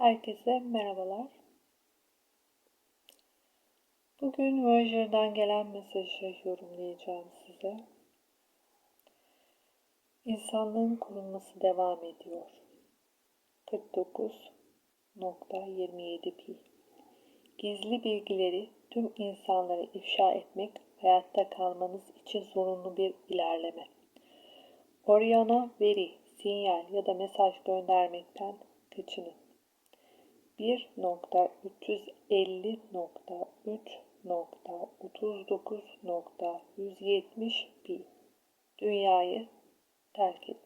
Herkese merhabalar. Bugün Voyager'dan gelen mesajı yorumlayacağım size. İnsanlığın korunması devam ediyor. 49.27 pi. Gizli bilgileri tüm insanlara ifşa etmek hayatta kalmanız için zorunlu bir ilerleme. Oriona veri, sinyal ya da mesaj göndermekten kaçının. 1.350.3.39.170 pi dünyayı terk edin.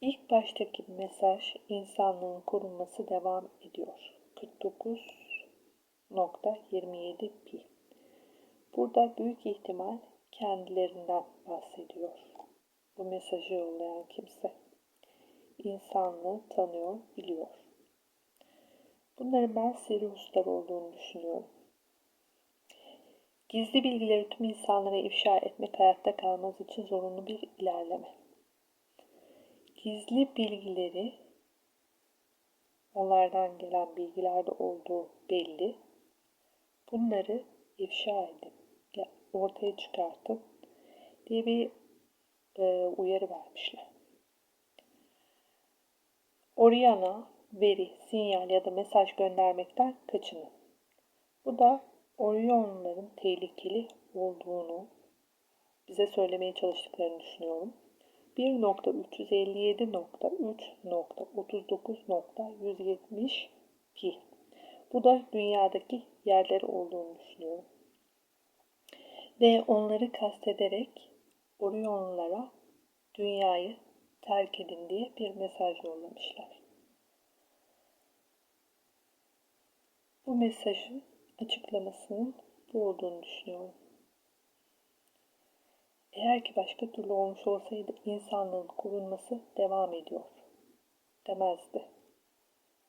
İlk baştaki mesaj insanlığın korunması devam ediyor. 49.27 pi. Burada büyük ihtimal kendilerinden bahsediyor. Bu mesajı yollayan kimse insanlığı tanıyor, biliyor. Bunların ben Sirius'lar olduğunu düşünüyorum. Gizli bilgileri tüm insanlara ifşa etmek hayatta kalmaz için zorunlu bir ilerleme. Gizli bilgileri onlardan gelen bilgilerde olduğu belli. Bunları ifşa edin, ortaya çıkartın diye bir e, uyarı vermişler. Oriana, veri, sinyal ya da mesaj göndermekten kaçının. Bu da Orionların tehlikeli olduğunu bize söylemeye çalıştıklarını düşünüyorum. 1.357.3.39.170 pi. Bu da dünyadaki yerleri olduğunu düşünüyorum. Ve onları kastederek Orionlara dünyayı terk edin diye bir mesaj yollamışlar. Bu mesajın açıklamasının bu olduğunu düşünüyorum. Eğer ki başka türlü olmuş olsaydı insanlığın korunması devam ediyor demezdi.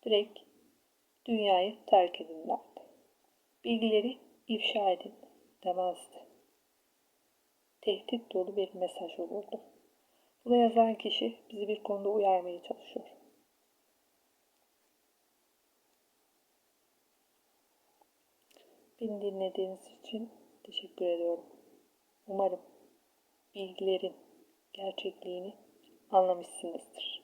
Direkt dünyayı terk edin derdi. Bilgileri ifşa edin demezdi. Tehdit dolu bir mesaj olurdu. Bunu yazan kişi bizi bir konuda uyarmaya çalışıyor. Beni dinlediğiniz için teşekkür ediyorum. Umarım bilgilerin gerçekliğini anlamışsınızdır.